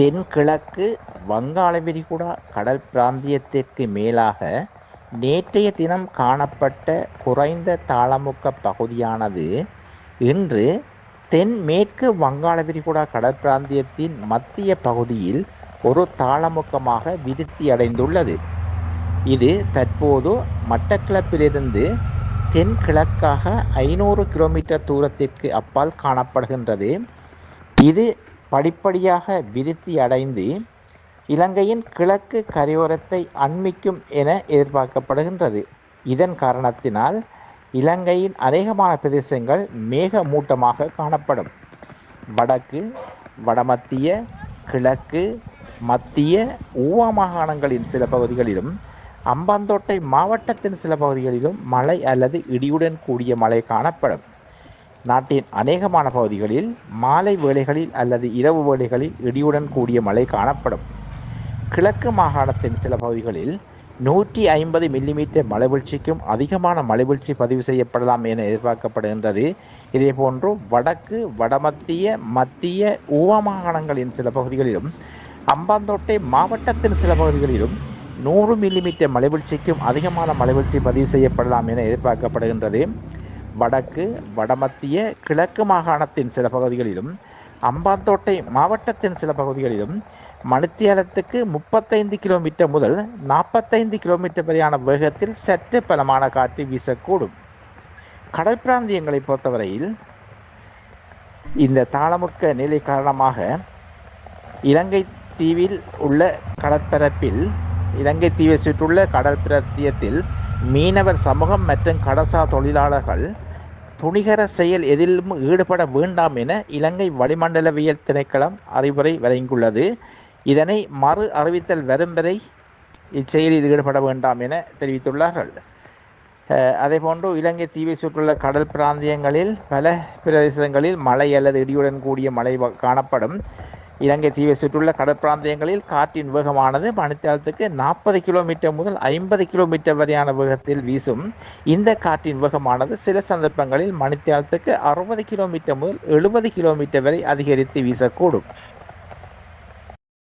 தென்கிழக்கு வங்காள விரிகுடா கடல் பிராந்தியத்திற்கு மேலாக நேற்றைய தினம் காணப்பட்ட குறைந்த தாளமுக்க பகுதியானது இன்று தென்மேற்கு வங்காள விரிகுடா கடல் பிராந்தியத்தின் மத்திய பகுதியில் ஒரு தாளமுக்கமாக விருத்தியடைந்துள்ளது. இது தற்போது மட்டக்கிளப்பிலிருந்து தென்கிழக்காக ஐநூறு கிலோமீட்டர் தூரத்திற்கு அப்பால் காணப்படுகின்றது. இது படிப்படியாக விருத்தி அடைந்து இலங்கையின் கிழக்கு கரையோரத்தை அண்மிக்கும் என எதிர்பார்க்கப்படுகின்றது. இதன் காரணத்தினால் இலங்கையின் அநேகமான பிரதேசங்கள் மேக மூட்டமாக காணப்படும். வடக்கு வடமத்திய கிழக்கு மத்திய ஊவா மாகாணங்களின் சில பகுதிகளிலும் அம்பாந்தோட்டை மாவட்டத்தின் சில பகுதிகளிலும் மழை அல்லது இடியுடன் கூடிய மழை காணப்படும். நாட்டின் அநேகமான பகுதிகளில் மாலை வேளைகளில் அல்லது இரவு வேளைகளில் இடியுடன் கூடிய மழை காணப்படும். கிழக்கு மாகாணத்தின் சில பகுதிகளில் நூற்றி ஐம்பது மில்லிமீட்டர் மலைவீழ்ச்சிக்கும் அதிகமான மலைவீழ்ச்சி பதிவு செய்யப்படலாம் என எதிர்பார்க்கப்படுகின்றது. இதேபோன்று வடக்கு வடமத்திய மத்திய உவமாகாணங்களின் மாகாணங்களின் சில பகுதிகளிலும் அம்பாந்தோட்டை மாவட்டத்தின் சில பகுதிகளிலும் நூறு மில்லிமீட்டர் மலைவீழ்ச்சிக்கும் அதிகமான மலைவீழ்ச்சி பதிவு செய்யப்படலாம் என எதிர்பார்க்கப்படுகின்றது. வடக்கு வடமத்திய கிழக்கு மாகாணத்தின் சில பகுதிகளிலும் அம்பாந்தோட்டை மாவட்டத்தின் சில பகுதிகளிலும் மணித்தியாலத்துக்கு முப்பத்தைந்து கிலோமீட்டர் முதல் நாற்பத்தைந்து கிலோமீட்டர் வரையான வேகத்தில் சற்று பலமான காற்று வீசக்கூடும். கடல் பிராந்தியங்களை பொறுத்தவரையில் இந்த தாளமுக்க நிலை காரணமாக இலங்கை தீவில் உள்ள கடற்பரப்பில் இலங்கை தீவை சுற்றுள்ள கடற்பிராந்தியத்தில் மீனவர் சமூகம் மற்றும் கடல்சார் தொழிலாளர்கள் துணிகர செயல் எதிலும் ஈடுபட வேண்டாம் என இலங்கை வளிமண்டலவியல் திணைக்களம் அறிவுரை வழங்கியுள்ளது. இதனை மறு அறிவித்தல் வரும் வரை இச்செயலில் ஈடுபட வேண்டாம் என தெரிவித்துள்ளார்கள். அதேபோன்று இலங்கை தீவை சுற்றுள்ள கடல் பிராந்தியங்களில் பல பிரதேசங்களில் மழை அல்லது இடியுடன் கூடிய மழை காணப்படும். இலங்கை தீவை சுற்றுள்ள கடற்பிராந்தியங்களில் காற்றின் வேகமானது மணித்தியாலத்துக்கு நாற்பது கிலோமீட்டர் முதல் ஐம்பது கிலோமீட்டர் வரையான வேகத்தில் வீசும். இந்த காற்றின் வேகமானது சில சந்தர்ப்பங்களில் மணித்தியாலத்துக்கு அறுபது கிலோமீட்டர் முதல் எழுபது கிலோமீட்டர் வரை அதிகரித்து வீசக்கூடும்.